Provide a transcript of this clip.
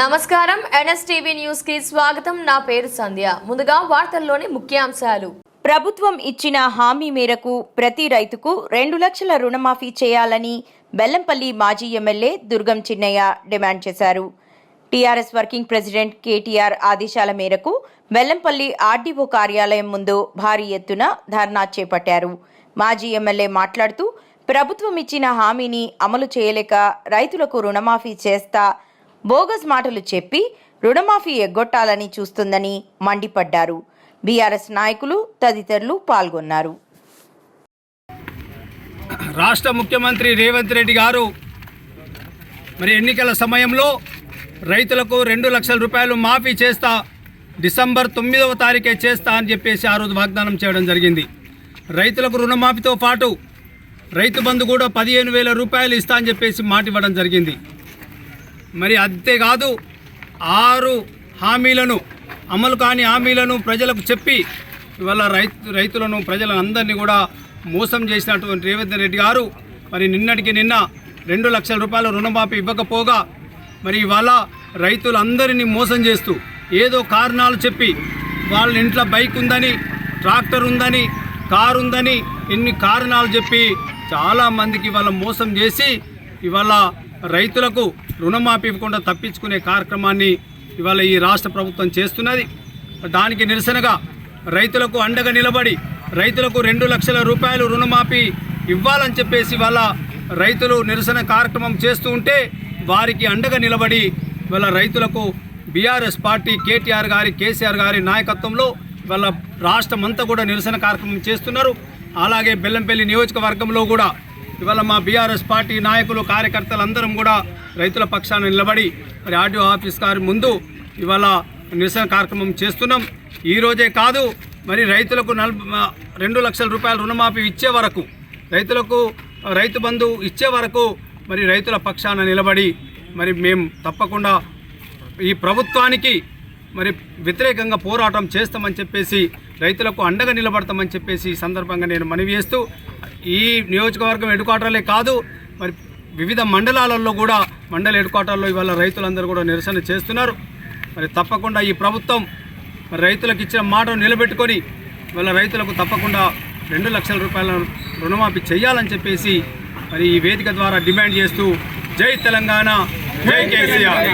నమస్కారం. ఎన్ఎస్టీవీ న్యూస్కి స్వాగతం. నా పేరు సంధ్య. ముందుగా వార్తల్లోని ముఖ్యాంశాలు. ప్రభుత్వం ఇచ్చిన హామీ మేరకు ప్రతి రైతుకు రెండు లక్షల రుణమాఫీ చేయాలని బెల్లంపల్లి మాజీ ఎమ్మెల్యే దుర్గం చిన్నయ్య డిమాండ్ చేశారు. టీఆర్ఎస్ వర్కింగ్ ప్రెసిడెంట్ కేటీఆర్ ఆదేశాల మేరకు బెల్లంపల్లి ఆర్డీఓ కార్యాలయం ముందు భారీ ఎత్తున ధర్నా చేపట్టారు. మాజీ ఎమ్మెల్యే మాట్లాడుతూ ప్రభుత్వం ఇచ్చిన హామీని అమలు చేయలేక రైతులకు రుణమాఫీ చేస్తా బోగస్ మాటలు చెప్పి రుణమాఫీ ఎగ్గొట్టాలని చూస్తుందని మండిపడ్డారు. బీఆర్ఎస్ నాయకులు తదితరులు పాల్గొన్నారు. రాష్ట్ర ముఖ్యమంత్రి రేవంత్ రెడ్డి గారు మరి ఎన్నికల సమయంలో రైతులకు రెండు లక్షల రూపాయలు మాఫీ చేస్తా డిసెంబర్ తొమ్మిదవ తారీఖే చేస్తా అని చెప్పేసి ఆ రోజు వాగ్దానం చేయడం జరిగింది. రైతులకు రుణమాఫీతో పాటు రైతు బంధు కూడా పదిహేను వేల రూపాయలు ఇస్తా అని చెప్పేసి మాట ఇవ్వడం జరిగింది. మరి అంతేకాదు ఆరు హామీలను అమలు కాని హామీలను ప్రజలకు చెప్పి ఇవాళ రైతు రైతులను ప్రజలను అందరినీ కూడా మోసం చేసినటువంటి రేవంత్ రెడ్డి గారు మరి నిన్నటికి నిన్న రెండు లక్షల రూపాయల రుణమాఫీ ఇవ్వకపోగా మరి ఇవాళ రైతులందరినీ మోసం చేస్తూ ఏదో కారణాలు చెప్పి వాళ్ళ ఇంట్లో బైక్ ఉందని ట్రాక్టర్ ఉందని కారు ఉందని ఇన్ని కారణాలు చెప్పి చాలామందికి ఇవాళ మోసం చేసి ఇవాళ రైతులకు రుణమాఫీ ఇవ్వకుండా తప్పించుకునే కార్యక్రమాన్ని ఇవాళ ఈ రాష్ట్ర ప్రభుత్వం చేస్తున్నది. దానికి నిరసనగా రైతులకు అండగా నిలబడి రైతులకు రెండు లక్షల రూపాయలు రుణమాఫీ ఇవ్వాలని చెప్పేసి వాళ్ళ రైతులు నిరసన కార్యక్రమం చేస్తూ ఉంటే వారికి అండగా నిలబడి వాళ్ళ రైతులకు బీఆర్ఎస్ పార్టీ కేటీఆర్ గారి కేసీఆర్ గారి నాయకత్వంలో వాళ్ళ రాష్ట్రం అంతా కూడా నిరసన కార్యక్రమం చేస్తున్నారు. అలాగే బెల్లంపల్లి నియోజకవర్గంలో కూడా ఇవాళ మా బీఆర్ఎస్ పార్టీ నాయకులు కార్యకర్తలందరం కూడా రైతుల పక్షాన నిలబడి మరి ఆర్డీఓ ఆఫీస్ గారి ముందు ఇవాళ నిరసన కార్యక్రమం చేస్తున్నాం. ఈ రోజే కాదు మరి రైతులకు నల్ రెండు లక్షల రూపాయల రుణమాఫీ ఇచ్చే వరకు రైతులకు రైతు బంధు ఇచ్చే వరకు మరి రైతుల పక్షాన నిలబడి మరి మేము తప్పకుండా ఈ ప్రభుత్వానికి మరి వ్యతిరేకంగా పోరాటం చేస్తామని చెప్పేసి రైతులకు అండగా నిలబడతామని చెప్పేసి ఈ సందర్భంగా నేను మనవి చేస్తూ ఈ నియోజకవర్గం ఎడుకాటలే కాదు మరి వివిధ మండలాలలో కూడా మండల ఎడుకాటల్లో ఇవాళ రైతులందరూ కూడా నిరసన చేస్తున్నారు. మరి తప్పకుండా ఈ ప్రభుత్వం మరి రైతులకు ఇచ్చిన మాటను నిలబెట్టుకొని ఇవాళ రైతులకు తప్పకుండా రెండు లక్షల రూపాయల రుణమాఫీ చేయాలని చెప్పేసి మరి ఈ వేదిక ద్వారా డిమాండ్ చేస్తూ జై తెలంగాణ జై కేసీఆర్.